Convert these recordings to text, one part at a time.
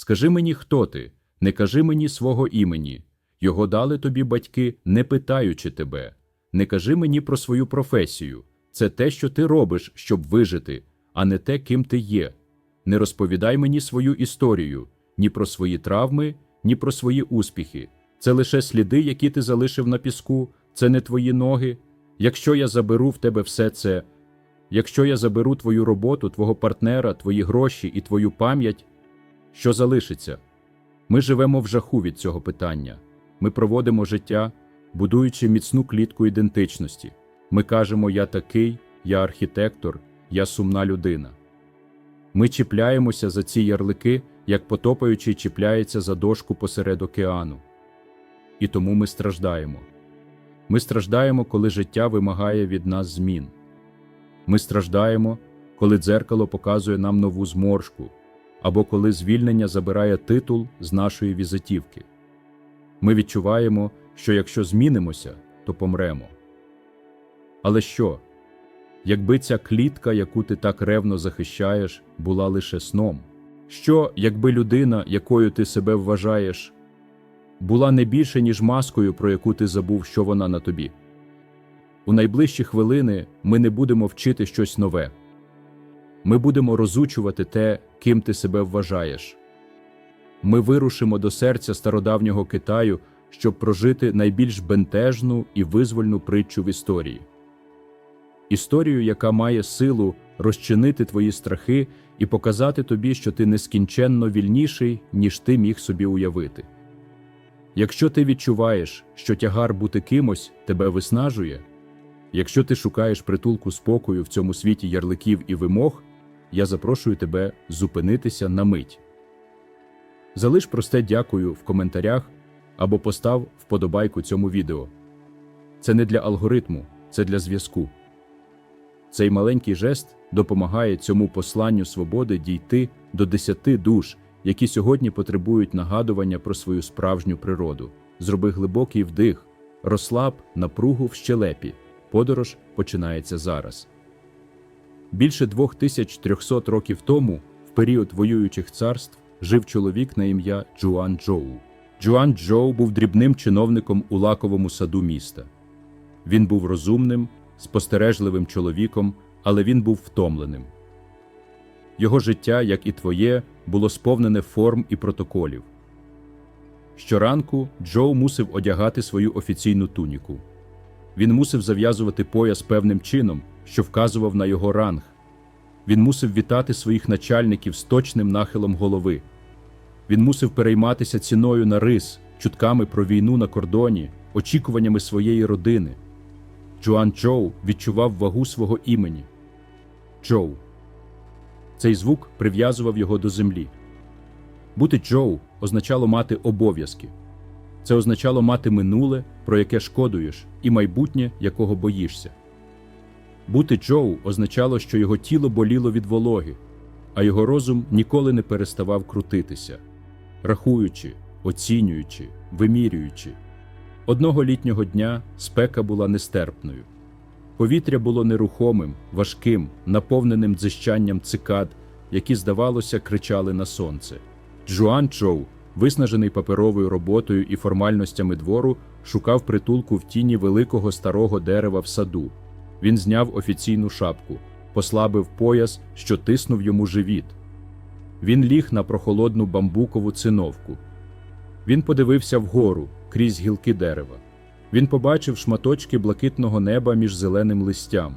Скажи мені, хто ти, не кажи мені свого імені. Його дали тобі батьки, не питаючи тебе. Не кажи мені про свою професію. Це те, що ти робиш, щоб вижити, а не те, ким ти є. Не розповідай мені свою історію ні про свої травми, ні про свої успіхи. Це лише сліди, які ти залишив на піску, це не твої ноги. Якщо я заберу в тебе все це, якщо я заберу твою роботу, твого партнера, твої гроші і твою пам'ять, що залишиться? Ми живемо в жаху від цього питання. Ми проводимо життя, будуючи міцну клітку ідентичності. Ми кажемо Я такий, я архітектор, я сумна людина. Ми чіпляємося за ці ярлики, як потопаючий чіпляється за дошку посеред океану. І тому ми страждаємо. Ми страждаємо, коли життя вимагає від нас змін. Ми страждаємо, коли дзеркало показує нам нову зморшку, або коли звільнення забирає титул з нашої візитівки. Ми відчуваємо, що якщо змінимося, то помремо. Але що? Якби ця клітка, яку ти так ревно захищаєш, була лише сном? Що, якби людина, якою ти себе вважаєш, була не більше, ніж маскою, про яку ти забув, що вона на тобі? У найближчі хвилини ми не будемо вчити щось нове. Ми будемо розучувати те, ким ти себе вважаєш. Ми вирушимо до серця стародавнього Китаю, щоб прожити найбільш бентежну і визвольну притчу в історії. Історію, яка має силу розчинити твої страхи і показати тобі, що ти нескінченно вільніший, ніж ти міг собі уявити. Якщо ти відчуваєш, що тягар бути кимось тебе виснажує, якщо ти шукаєш притулку спокою в цьому світі ярликів і вимог, я запрошую тебе зупинитися на мить. Залиш просте дякую в коментарях або постав вподобайку цьому відео. Це не для алгоритму, це для зв'язку. Цей маленький жест допомагає цьому посланню свободи дійти до десяти душ, які сьогодні потребують нагадування про свою справжню природу. Зроби глибокий вдих, розслаб напругу в щелепі. Подорож починається зараз. Більше 2300 років тому, в період воюючих царств, жив чоловік на ім'я Джуан Джоу. Джуан Джоу був дрібним чиновником у лаковому саду міста. Він був розумним, спостережливим чоловіком, але він був втомленим. Його життя, як і твоє, було сповнене форм і протоколів. Щоранку Джоу мусив одягати свою офіційну туніку. Він мусив зав'язувати пояс певним чином, що вказував на його ранг. Він мусив вітати своїх начальників з точним нахилом голови. Він мусив перейматися ціною на рис, чутками про війну на кордоні, очікуваннями своєї родини. Джоан Джоу відчував вагу свого імені. Джоу. Цей звук прив'язував його до землі. Бути Джоу означало мати обов'язки. Це означало мати минуле, про яке шкодуєш, і майбутнє, якого боїшся. Бути Джоу означало, що його тіло боліло від вологи, а його розум ніколи не переставав крутитися, рахуючи, оцінюючи, вимірюючи. Одного літнього дня спека була нестерпною. Повітря було нерухомим, важким, наповненим дзищанням цикад, які, здавалося, кричали на сонце. Джуан Чоу, виснажений паперовою роботою і формальностями двору, шукав притулку в тіні великого старого дерева в саду. Він зняв офіційну шапку, послабив пояс, що тиснув йому живіт. Він ліг на прохолодну бамбукову циновку. Він подивився вгору крізь гілки дерева. Він побачив шматочки блакитного неба між зеленим листям.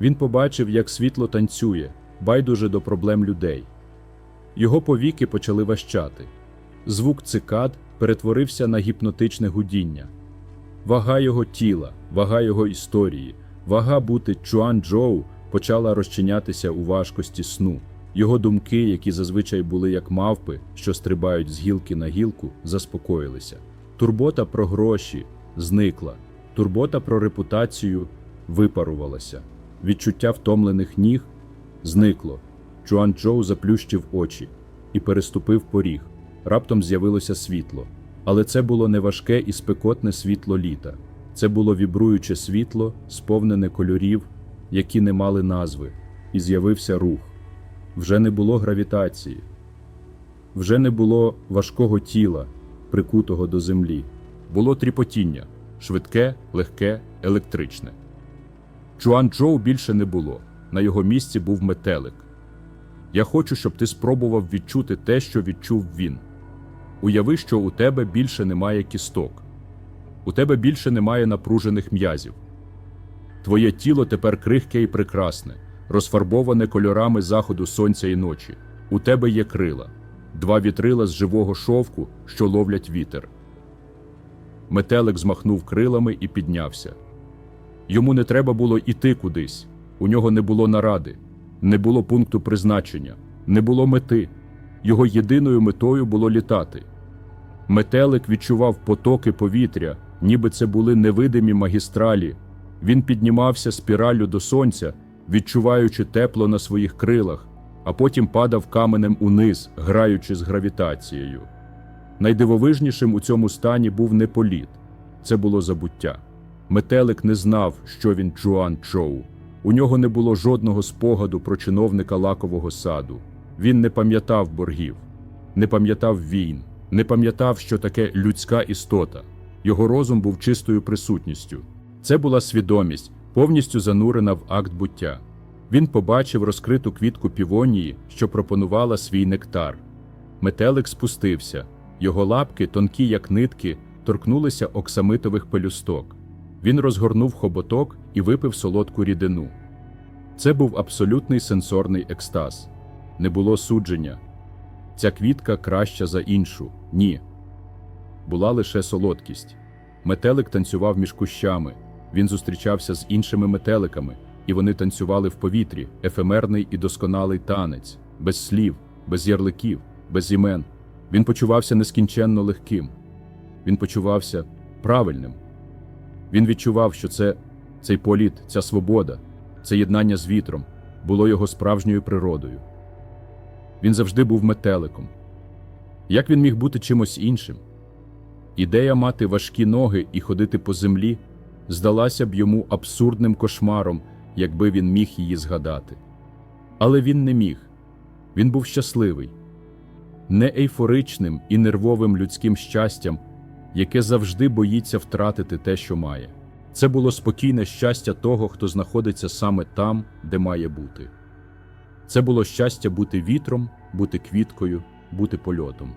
Він побачив, як світло танцює, байдуже до проблем людей. Його повіки почали ващати. Звук цикад перетворився на гіпнотичне гудіння. Вага його тіла, вага його історії, вага бути Чуан Джоу почала розчинятися у важкості сну. Його думки, які зазвичай були як мавпи, що стрибають з гілки на гілку, заспокоїлися. Турбота про гроші зникла, турбота про репутацію випарувалася. Відчуття втомлених ніг зникло. Чуан Джоу заплющив очі і переступив поріг. Раптом з'явилося світло. Але це було не важке і спекотне світло літа. Це було вібруюче світло, сповнене кольорів, які не мали назви, і з'явився рух. Вже не було гравітації. Вже не було важкого тіла, прикутого до землі. Було тріпотіння швидке, легке, електричне. Чуан більше не було. На його місці був метелик. Я хочу, щоб ти спробував відчути те, що відчув він. Уяви, що у тебе більше немає кісток, у тебе більше немає напружених м'язів. Твоє тіло тепер крихке і прекрасне, розфарбоване кольорами заходу сонця і ночі. У тебе є крила, два вітрила з живого шовку, що ловлять вітер. Метелик змахнув крилами і піднявся. Йому не треба було іти кудись, у нього не було наради, не було пункту призначення, не було мети. Його єдиною метою було літати. Метелик відчував потоки повітря, ніби це були невидимі магістралі. Він піднімався спіраллю до сонця, відчуваючи тепло на своїх крилах, а потім падав каменем униз, граючи з гравітацією. Найдивовижнішим у цьому стані був не політ, це було забуття. Метелик не знав, що він Джоан Чоу. У нього не було жодного спогаду про чиновника лакового саду. Він не пам'ятав боргів, не пам'ятав війн, не пам'ятав, що таке людська істота. Його розум був чистою присутністю. Це була свідомість, повністю занурена в акт буття. Він побачив розкриту квітку півонії, що пропонувала свій нектар. Метелик спустився, його лапки, тонкі як нитки, торкнулися оксамитових пелюсток. Він розгорнув хоботок і випив солодку рідину. Це був абсолютний сенсорний екстаз. Не було судження. Ця квітка краща за іншу. Ні. Була лише солодкість. Метелик танцював між кущами. Він зустрічався з іншими метеликами, і вони танцювали в повітрі, ефемерний і досконалий танець, без слів, без ярликів, без імен. Він почувався нескінченно легким. Він почувався правильним. Він відчував, що це цей політ, ця свобода, це єднання з вітром було його справжньою природою. Він завжди був метеликом. Як він міг бути чимось іншим? Ідея мати важкі ноги і ходити по землі здалася б йому абсурдним кошмаром, якби він міг її згадати. Але він не міг. Він був щасливий, не ейфоричним і нервовим людським щастям, яке завжди боїться втратити те, що має. Це було спокійне щастя того, хто знаходиться саме там, де має бути. Це було щастя бути вітром, бути квіткою, бути польотом.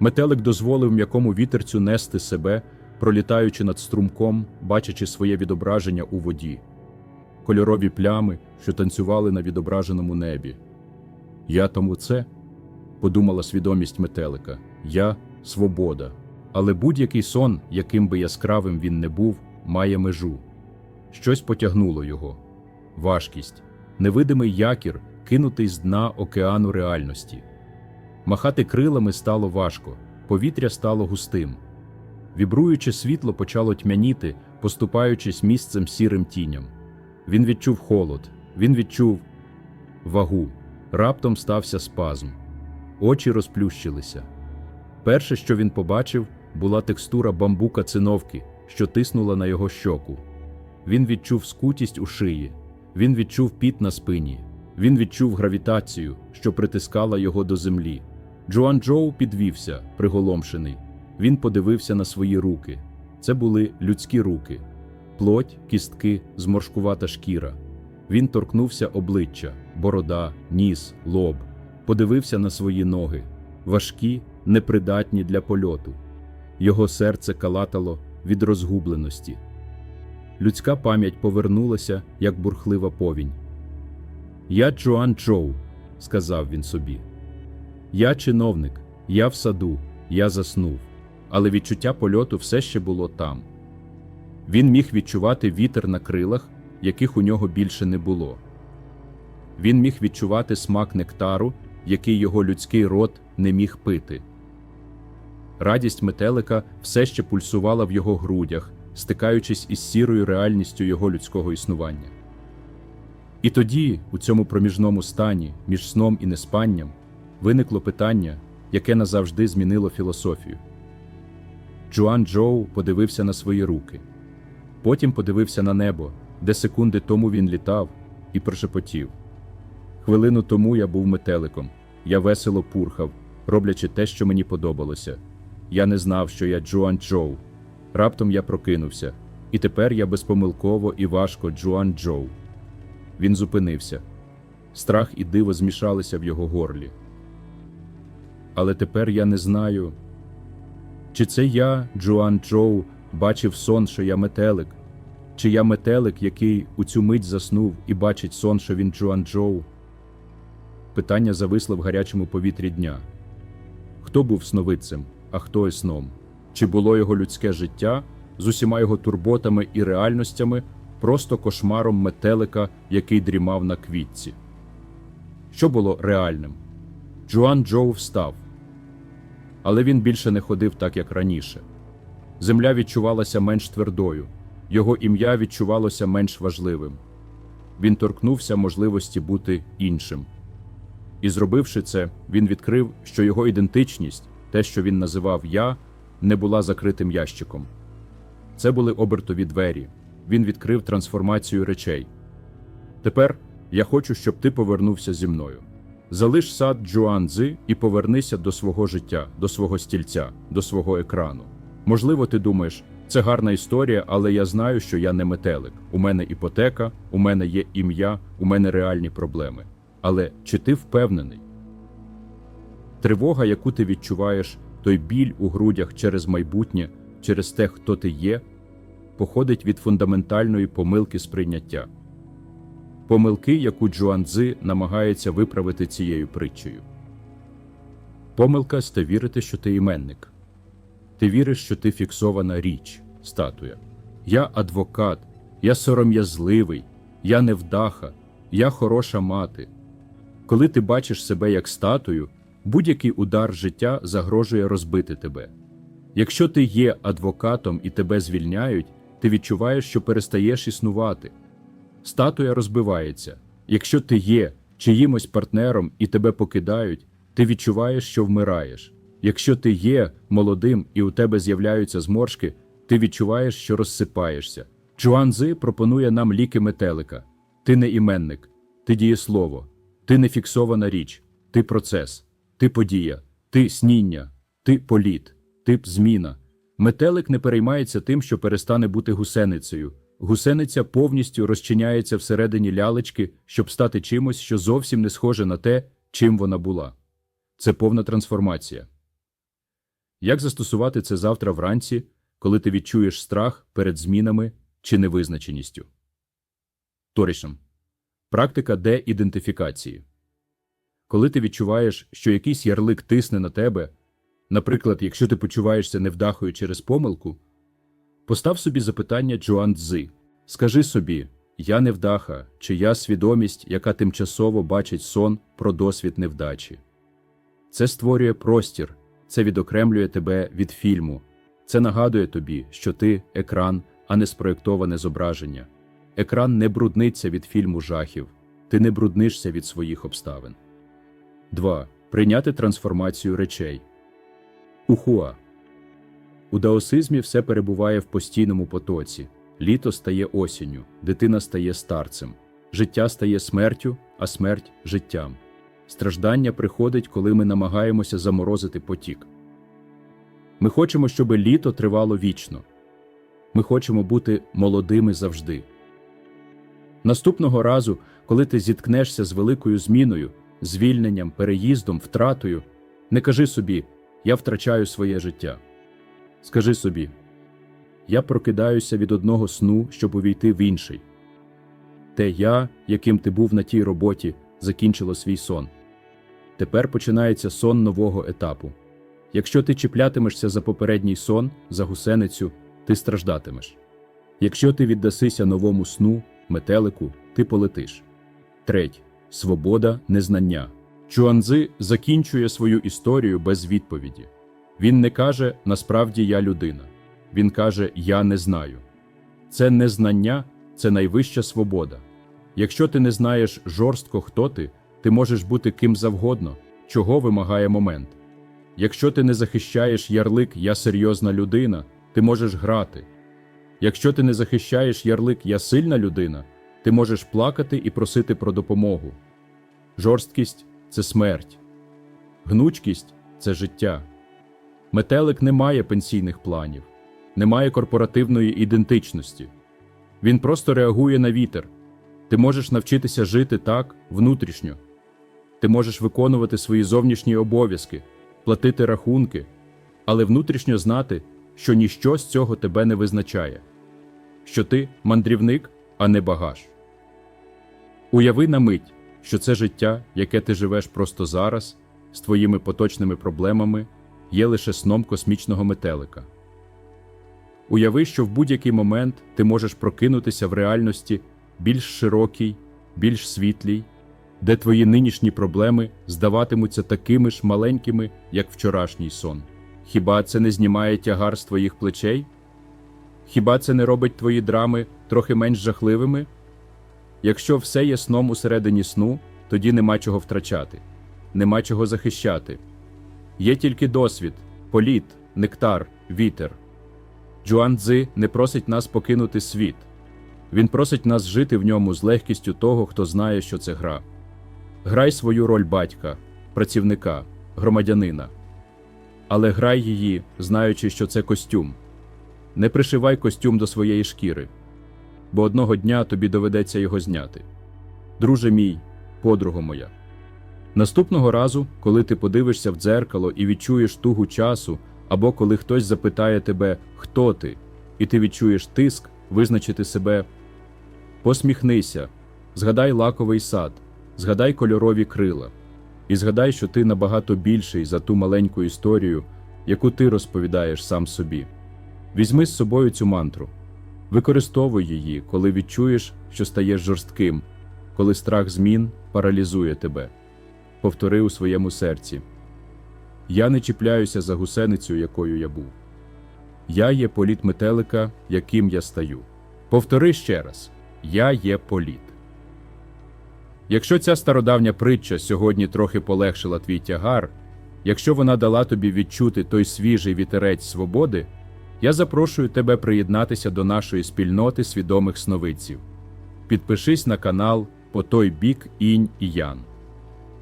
Метелик дозволив м'якому вітерцю нести себе, пролітаючи над струмком, бачачи своє відображення у воді, кольорові плями, що танцювали на відображеному небі. Я тому це, подумала свідомість метелика, я свобода. Але будь-який сон, яким би яскравим він не був, має межу. Щось потягнуло його важкість, невидимий якір, кинутий з дна океану реальності. Махати крилами стало важко, повітря стало густим. Вібруюче світло почало тьмяніти, поступаючись місцем сірим тіням. Він відчув холод, він відчув вагу. Раптом стався спазм. Очі розплющилися. Перше, що він побачив, була текстура бамбука циновки, що тиснула на його щоку. Він відчув скутість у шиї, він відчув піт на спині, він відчув гравітацію, що притискала його до землі. Джоан Джоу підвівся, приголомшений. Він подивився на свої руки. Це були людські руки, плоть, кістки, зморшкувата шкіра. Він торкнувся обличчя, борода, ніс, лоб, подивився на свої ноги, важкі, непридатні для польоту. Його серце калатало від розгубленості. Людська пам'ять повернулася, як бурхлива повінь. Я Джоан Чоу, сказав він собі. Я чиновник, я в саду, я заснув, але відчуття польоту все ще було там. Він міг відчувати вітер на крилах, яких у нього більше не було. Він міг відчувати смак нектару, який його людський рот не міг пити. Радість метелика все ще пульсувала в його грудях, стикаючись із сірою реальністю його людського існування. І тоді, у цьому проміжному стані, між сном і неспанням, виникло питання, яке назавжди змінило філософію. Джоан Джоу подивився на свої руки, потім подивився на небо, де секунди тому він літав, і прошепотів. Хвилину тому я був метеликом, я весело пурхав, роблячи те, що мені подобалося. Я не знав, що я Джоан Джоу. Раптом я прокинувся, і тепер я безпомилково і важко Джоан Джоу. Він зупинився. Страх і диво змішалися в його горлі. Але тепер я не знаю, чи це я, Джоан Джоу, бачив сон, що я метелик, чи я метелик, який у цю мить заснув і бачить сон, що він Джоан Джоу. Питання зависло в гарячому повітрі дня. Хто був сновидцем, а хто сном? Чи було його людське життя з усіма його турботами і реальностями просто кошмаром метелика, який дрімав на квітці? Що було реальним? Джоан Джоу встав. Але він більше не ходив так, як раніше. Земля відчувалася менш твердою, його ім'я відчувалося менш важливим. Він торкнувся можливості бути іншим. І зробивши це, він відкрив, що його ідентичність, те, що він називав Я, не була закритим ящиком. Це були обертові двері. Він відкрив трансформацію речей. Тепер я хочу, щоб ти повернувся зі мною. Залиш сад Джуанзи і повернися до свого життя, до свого стільця, до свого екрану. Можливо, ти думаєш, це гарна історія, але я знаю, що я не метелик. У мене іпотека, у мене є ім'я, у мене реальні проблеми. Але чи ти впевнений? Тривога, яку ти відчуваєш, той біль у грудях через майбутнє, через те, хто ти є, походить від фундаментальної помилки сприйняття. Помилки, яку Джуанзи намагається виправити цією притчею. Помилка сте вірити, що ти іменник. Ти віриш, що ти фіксована річ, статуя. Я адвокат, я сором'язливий, я невдаха, я хороша мати. Коли ти бачиш себе як статую, будь-який удар життя загрожує розбити тебе. Якщо ти є адвокатом і тебе звільняють, ти відчуваєш, що перестаєш існувати. Статуя розбивається. Якщо ти є чиїмось партнером і тебе покидають, ти відчуваєш, що вмираєш. Якщо ти є молодим і у тебе з'являються зморшки, ти відчуваєш, що розсипаєшся. Чуанзи пропонує нам ліки метелика. Ти не іменник, ти дієслово, ти не фіксована річ, ти процес, ти подія, ти сніння, ти політ, ти зміна. Метелик не переймається тим, що перестане бути гусеницею. Гусениця повністю розчиняється всередині лялечки, щоб стати чимось, що зовсім не схоже на те, чим вона була. Це повна трансформація. Як застосувати це завтра вранці, коли ти відчуєш страх перед змінами чи невизначеністю? Торішем. Практика де-ідентифікації. Коли ти відчуваєш, що якийсь ярлик тисне на тебе, наприклад, якщо ти почуваєшся невдахою через помилку, постав собі запитання Джоан Цзи. Скажи собі, я невдаха, чи я свідомість, яка тимчасово бачить сон про досвід невдачі. Це створює простір, це відокремлює тебе від фільму, це нагадує тобі, що ти екран, а не спроєктоване зображення. Екран не брудниться від фільму жахів, ти не бруднишся від своїх обставин. 2. Прийняти трансформацію речей. Ухуа. У даосизмі все перебуває в постійному потоці. Літо стає осінню, дитина стає старцем, життя стає смертю, а смерть життям. Страждання приходить, коли ми намагаємося заморозити потік. Ми хочемо, щоб літо тривало вічно. Ми хочемо бути молодими завжди. Наступного разу, коли ти зіткнешся з великою зміною, звільненням, переїздом, втратою, не кажи собі Я втрачаю своє життя. Скажи собі Я прокидаюся від одного сну, щоб увійти в інший. Те я, яким ти був на тій роботі, закінчило свій сон. Тепер починається сон нового етапу. Якщо ти чіплятимешся за попередній сон, за гусеницю, ти страждатимеш. Якщо ти віддасися новому сну, метелику, ти полетиш. Треть. Свобода незнання. Чуанзи закінчує свою історію без відповіді. Він не каже насправді я людина. Він каже Я не знаю. Це незнання це найвища свобода. Якщо ти не знаєш жорстко, хто ти, ти можеш бути ким завгодно, чого вимагає момент. Якщо ти не захищаєш ярлик Я серйозна людина, ти можеш грати. Якщо ти не захищаєш ярлик Я сильна людина, ти можеш плакати і просити про допомогу. Жорсткість це смерть, гнучкість це життя. Метелик не має пенсійних планів, не має корпоративної ідентичності. Він просто реагує на вітер. Ти можеш навчитися жити так внутрішньо. Ти можеш виконувати свої зовнішні обов'язки, платити рахунки, але внутрішньо знати, що ніщо з цього тебе не визначає, що ти мандрівник, а не багаж. Уяви на мить, що це життя, яке ти живеш просто зараз, з твоїми поточними проблемами, є лише сном космічного метелика. Уяви, що в будь-який момент ти можеш прокинутися в реальності більш широкій, більш світлій, де твої нинішні проблеми здаватимуться такими ж маленькими, як вчорашній сон. Хіба це не знімає тягар з твоїх плечей? Хіба це не робить твої драми трохи менш жахливими? Якщо все є сном усередині сну, тоді нема чого втрачати, нема чого захищати. Є тільки досвід, політ, нектар, вітер. Джуан Цзи не просить нас покинути світ. Він просить нас жити в ньому з легкістю того, хто знає, що це гра. Грай свою роль батька, працівника, громадянина. Але грай її, знаючи, що це костюм. Не пришивай костюм до своєї шкіри, бо одного дня тобі доведеться його зняти. Друже мій, подруга моя. Наступного разу, коли ти подивишся в дзеркало і відчуєш тугу часу, або коли хтось запитає тебе, хто ти, і ти відчуєш тиск визначити себе, посміхнися, згадай лаковий сад, згадай кольорові крила, і згадай, що ти набагато більший за ту маленьку історію, яку ти розповідаєш сам собі. Візьми з собою цю мантру, використовуй її, коли відчуєш, що стаєш жорстким, коли страх змін паралізує тебе. Повтори у своєму серці. Я не чіпляюся за гусеницю, якою я був. Я є політ метелика, яким я стаю. Повтори ще раз: Я є політ. Якщо ця стародавня притча сьогодні трохи полегшила твій тягар, якщо вона дала тобі відчути той свіжий вітерець свободи, я запрошую тебе приєднатися до нашої спільноти свідомих сновидців. Підпишись на канал по той бік інь і ян.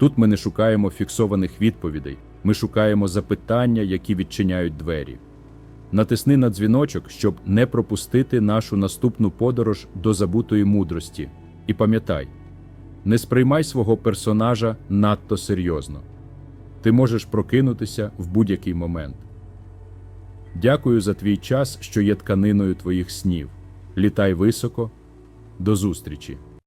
Тут ми не шукаємо фіксованих відповідей, ми шукаємо запитання, які відчиняють двері. Натисни на дзвіночок, щоб не пропустити нашу наступну подорож до забутої мудрості. І пам'ятай, не сприймай свого персонажа надто серйозно. Ти можеш прокинутися в будь-який момент. Дякую за твій час, що є тканиною твоїх снів. Літай високо. До зустрічі!